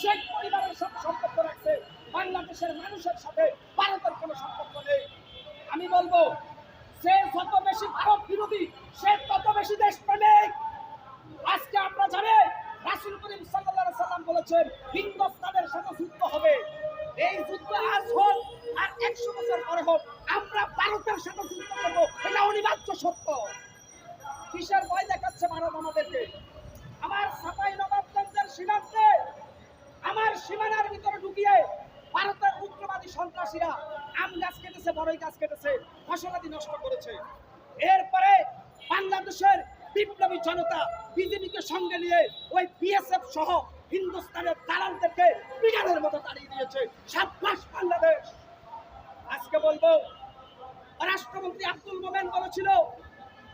শেখ পরিবারের সাথে সম্পর্ক রাখছে, বাংলাদেশের মানুষের সাথে ভারতের কোনো সম্পর্ক নেই। আমি বলব, সে যত বেশি ভারত বিরোধী, সে তত বেশি দেশপ্রেমিক। আজকে আমরা জানি, রাসুল করিম সাল্লাল্লাহু সাল্লাম বলেছেন, হিন্দুস্তানের সাথে যুদ্ধ হবে। এই যুদ্ধ আজ হোক আর একশো বছর পরে হোক, আমরা ভারতের সাথে যুদ্ধ করব, এটা অনিবার্য সত্য। কিসের ভয় দেখাচ্ছে ভারত আমাদেরকে? আমার সাপাই নবাবগঞ্জের সীমান্তে সীমানার ভিতরে ঢুকিয়ে ভারতের উগ্রবাদী সন্ত্রাসীরা আম গাছ কেটেছে, বড়ই গাছ কেটেছে, ফসলাদি নষ্ট করেছে। এরপরে বাংলাদেশের বিপ্লবী জনতা বিজেপিকে সঙ্গে নিয়ে ওই বিএসএফ সহ হিন্দুস্তানের দালালদেরকে বিড়ালের মতো দাঁড়িয়ে দিয়েছে। সাতমাস বাংলাদেশ! আজকে বলব, রাষ্ট্রমন্ত্রী আব্দুল মোমেন বলেছিল,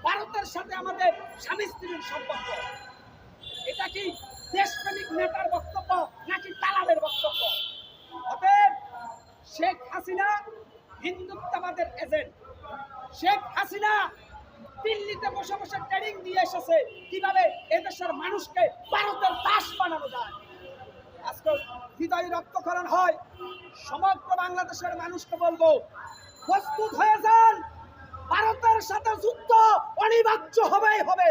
ভারতের সাথে আমাদের স্বামী স্ত্রীর সম্পর্ক। এটা কি দেশপ্রেমিক নেতার বক্তব্য নাকি দালালের বক্তব্য অতএব শেখ হাসিনা হিন্দুত্ববাদের এজেন্ট শেখ হাসিনা দিল্লিতে বসে বসে ট্রেনিং দিয়ে এসেছে, কীভাবে এদেশের মানুষকে ভারতের দাস বানানো যায়। আজকে হৃদয় রক্তক্ষরণ হয়, সমগ্র বাংলাদেশের মানুষকে বলব, প্রস্তুত হয়ে যান, ভারতের সাথে যুদ্ধ অনিবার্য হবেই হবে।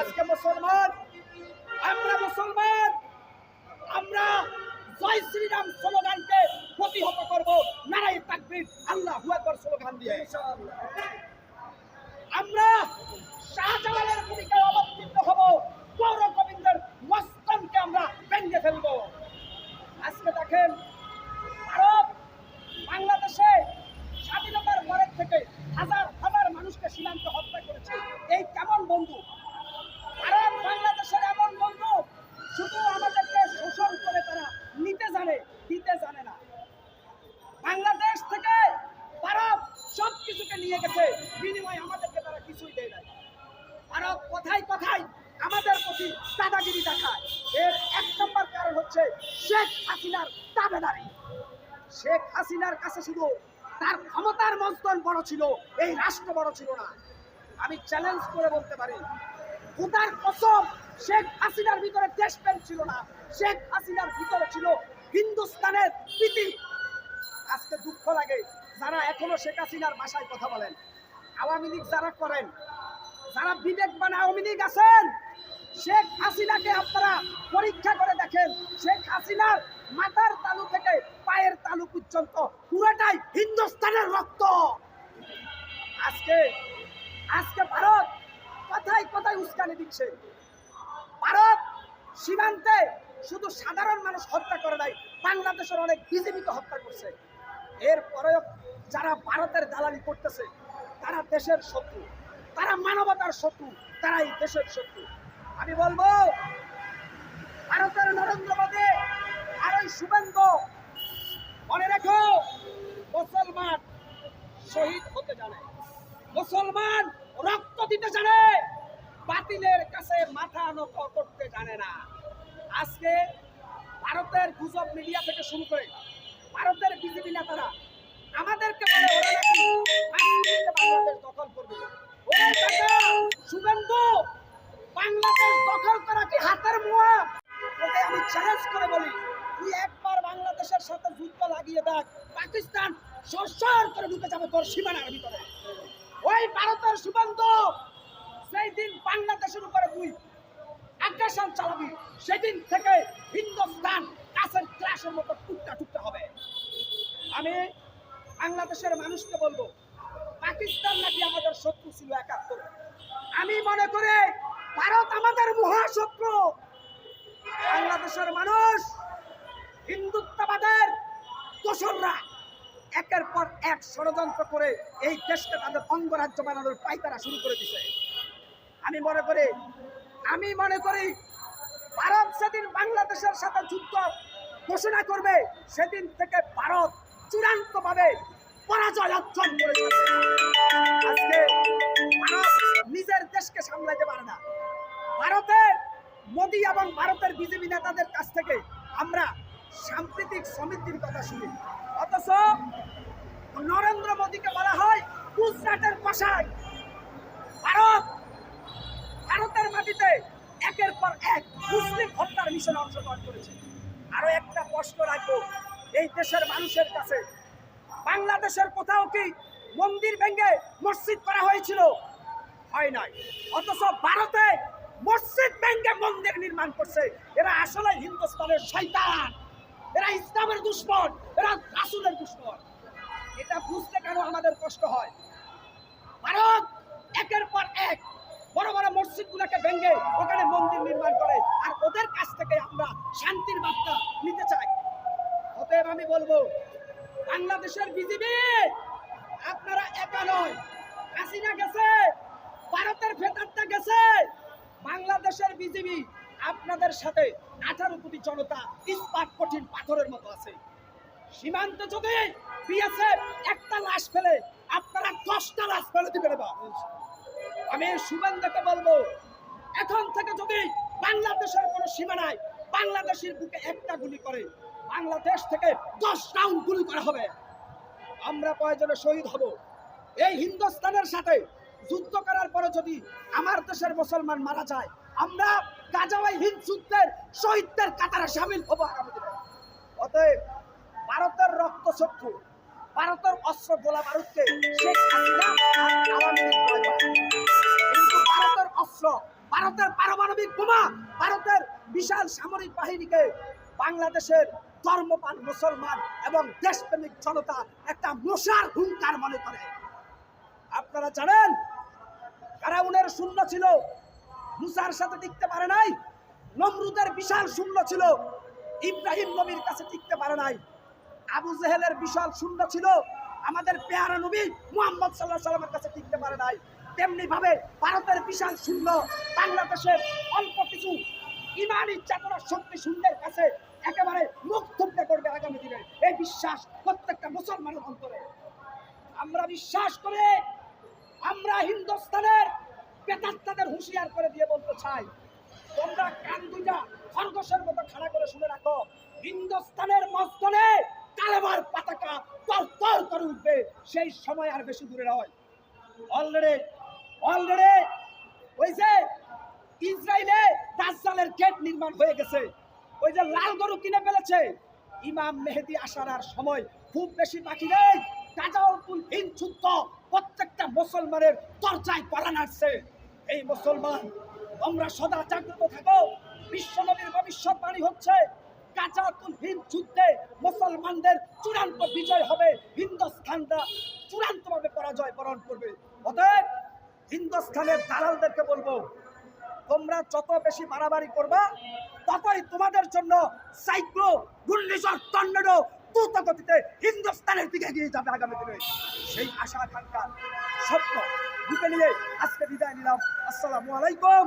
আজকে মুসলমান, আমরা মুসলমান, আমরা জয় শ্রীরাম স্লোগানকে প্রতিহত করব। নারাই তাকবীর আল্লাহ আকবার স্লোগান দিয়ে। আমরা শাহজালালের ভূমিকায় অবতীর্ণ হব। গৌর গোবিন্দের মস্তনকে আমরা ভেঙে ফেলব। আজকে দেখেন, ভারত বাংলাদেশে স্বাধীনতার পরের থেকে হাজার হাজার মানুষকে সীমান্ত হত্যা করেছে। এই কেমন বন্ধু ভারত বাংলাদেশের এমন বন্ধু শুধু আমাদেরকে শোষণ করে তারা নিতে জানে দিতে জানে না বাংলাদেশ থেকে ভারত সব কিছুকে নিয়ে গেছে বিনিময়ে আমাদেরকে তারা কিছুই দেয় নাই ভারত কথায় কথায় আমাদের প্রতি দাদাগিরি দেখায় এর এক নম্বর কারণ হচ্ছে শেখ হাসিনার দাবেদারি শেখ হাসিনার কাছে শুধু তার ক্ষমতার মস্তন বড় ছিল, এই রাষ্ট্র বড় ছিল না। আমি চ্যালেঞ্জ করে বলতে পারি খুদার কসম শেখ হাসিনার ভিতরে ছিল না, শেখ হাসিনার ভিতরে ছিল হিন্দুস্তানের প্রীতি। আজকে দুঃখ লাগে, যারা এখনও শেখ হাসিনার ভাষায় কথা বলেন, আওয়ামী লীগ যারা করেন, যারা বিবেকবান আওয়ামী লীগ আছেন শেখ হাসিনাকে আপনারা পরীক্ষা করে দেখেন। শেখ হাসিনার মাথার তালু থেকে পায়ের তালু পর্যন্ত পুরোটাই হিন্দুস্তানের রক্ত। আজকে আজকে ভারত কথায় কথায় উস্কানি দিচ্ছে। ভারত সীমান্তে শুধু সাধারণ মানুষ হত্যা করে নাই, বাংলাদেশের অনেক বিজেপিকে হত্যা করছে। এরপরেও যারা ভারতের দালালি করতেছে, তারা দেশের শত্রু, তারা মানবতার শত্রু তারা এই দেশের শত্রু। আমি বলব, ভারতের নরেন্দ্র মোদী আর ওই শুভেন্দু, মনে রেখো, মুসলমান শহীদ হতে জানে। মুসলমান রক্ত দিতে জানে, বাতিলের কাছে মাথা নত করতে জানে না। আজকে ভারতের গুজব মিডিয়া থেকে শুরু করে ভারতের বিজেপি নেতারা আমাদেরকে বাংলাদেশ দখল করবে। শুভেন্দু বাংলাদেশ দখল করা কি হাতের মুয়া ওকে আমি চ্যালেঞ্জ করে বলি, তুই একবার বাংলাদেশের সাথে যুদ্ধ লাগিয়ে দেখ, পাকিস্তান সরসর করে ঢুকে যাবে তোর সীমানার ভিতরে। ওই ভারতের শুভেন্দু সেই দিন বাংলাদেশের উপরে তুই আগ্রাসন চালাবি, সেদিন থেকে হিন্দুস্তান কাছের ক্লাসের মতো টুকটা টুকটা হবে। আমি বাংলাদেশের মানুষকে বলব, পাকিস্তান নাকি আমাদের শত্রু ছিল একাত্তরে? আমি মনে করে ভারত আমাদের মহাশত্রু। বাংলাদেশের মানুষ, হিন্দুত্ববাদের দোসররা একের পর এক ষড়যন্ত্র করে এই দেশকে তাদের অঙ্গরাজ্য বানানোর পাইতারা শুরু করে দিছে। আমি মনে করি, আমি মনে করি ভারত সেদিন বাংলাদেশের সাথে যুদ্ধ ঘোষণা করবে, সেদিন থেকে ভারত চূড়ান্ত ভাবে পরাজয় অর্জন করে মোদী এবং ভারতের বিজেপি নেতাদের কাছ থেকে আমরা সাম্প্রতিক সমিতির কথা শুনি। অথচ নরেন্দ্র মোদীকে বলা হয় গুজরাটের পাশায় ভারত, ভারতের মাটিতে একের পর এক মুসলিম হত্যার মিশনে অংশগ্রহণ করেছে। আরও একটা প্রশ্ন রাখব, এই দেশের মানুষের কাছে বাংলাদেশের কোথাও কি মন্দির ভেঙে মসজিদ করা হয়েছিল? হয় নাই। অথচ ভারতে মসজিদ ভেঙে মন্দির নির্মাণ করছে। এরা আসলে হিন্দুস্তানের শয়তান। এরা ইসলামের দুশ্মন। এরা রাসুলের দুশ্মন। এটা বুঝতে কেন আমাদের কষ্ট হয়? ভারত একের পর এক বড় বড় মসজিদগুলোকে ভেঙে ওখানে মন্দির নির্মাণ করে, আর ওদের কাছ থেকে আমরা শান্তির বার্তা নিতে চাই। অতএব আমি বলব, বাংলাদেশের বিজিবি, আপনারা একা নয়। হাসিনা গেছে, ভারতের ফেতারটা গেছে। বাংলাদেশের বিজিবি আপনাদের সাথে আঠারো কোটি জনতা ইস্পাত কঠিন পাথরের মতো আছে। সীমান্ত যদি বিএসএফ একটা লাশ ফেলে আপনারা দশটা লাশ ফেলে দিবেন আমি সুবেন্দাকে বলব, এখন থেকে যদি বাংলাদেশের কোনো সীমানায় বাংলাদেশের বুকে একটা গুলি করে, বাংলাদেশ থেকে দশ রাউন্ড গুলি করা হবে। আমরা প্রয়োজনে শহীদ হব? এই হিন্দুস্তানের সাথে যুদ্ধ করার পরে যদি আমার দেশের মুসলমান মারা যায়, আমরা গাজাওয়াই হিন্দ যুদ্ধের শহীদদের কাতারে সামিল হব অতএব ভারতের রক্ত চক্ষু ভারতের অস্ত্র গোলা বারুদকে। কিন্তু ভারতের অস্ত্র, ভারতের পারমাণবিক বোমা, ভারতের বিশাল সামরিক বাহিনীকে বাংলাদেশের ধর্মপান মুসলমান এবং দেশপ্রেমিক জনতা একটা মশার হুঙ্কার মনে করে আপনারা জানেন কারাউনের শূন্য ছিল, মুসার সাথে টিকতে পারে নাই, নমরুদের বিশাল শূন্য ছিল, ইব্রাহিম নবীর কাছে টিকতে পারে নাই। আবু জেহেলের বিশাল শূন্য ছিল, আমাদের পেয়ারা নবী মুহাম্মদ সাল্লাহ সাল্লামের কাছে টিকতে পারে নাই। তেমনি ভাবে ভারতের বিশাল শূন্য, বাংলাদেশের অল্প কিছু ইমানি চেতনা শক্তি শূন্যের কাছে একেবারে মুখ থুপড়ে করবে আগামী দিনে। এই বিশ্বাস প্রত্যেকটা মুসলমানের অন্তরে। আমরা বিশ্বাস করে আমরা হিন্দুস্তানের পেতাত্তাদের হুঁশিয়ার করে দিয়ে বলতে চাই, তোমরা কান দুইটা খরগোশের মতো খাড়া করে শুনে রাখো, হিন্দুস্তানের মস্তনে কালেমার পতাকা তর তর করে উঠবে, সেই সময় আর বেশি দূরে নয়। অলরেডি অলরেডি ওই যে ইসরায়েলে দাজ্জালের গেট নির্মাণ হয়ে গেছে। ওই যে লাল গরু কিনে ফেলেছে। ইমাম মেহেদি আসার আর সময় খুব বেশি বাকি নেই। গাজাউল হিন্দ যুদ্ধ প্রত্যেকটা মুসলমানের দরজায় পরান আসছে। এই মুসলমান, তোমরা সদা জাগ্রত থাকো। বিশ্বনবীর ভবিষ্যৎবাণী হচ্ছে গাজাতুল হিন্দ যুদ্ধে মুসলমানদের চূড়ান্ত বিজয় হবে। হিন্দুস্থানরা চূড়ান্তভাবে পরাজয় বরণ করবে। অতএব হিন্দুস্থানের দালালদেরকে বলব, তোমরা যত বেশি বাড়াবাড়ি করবা, ততই তোমাদের জন্য সাইক্লো ঘূর্ণিঝড়, টর্নেডো দ্রুত গতিতে হিন্দুস্তানের দিকে এগিয়ে যাবে আগামী দিনে। সেই আশা আকাঙ্ক্ষা, স্বপ্ন বুকে নিয়ে আজকে বিদায় নিলাম। আসসালামু আলাইকুম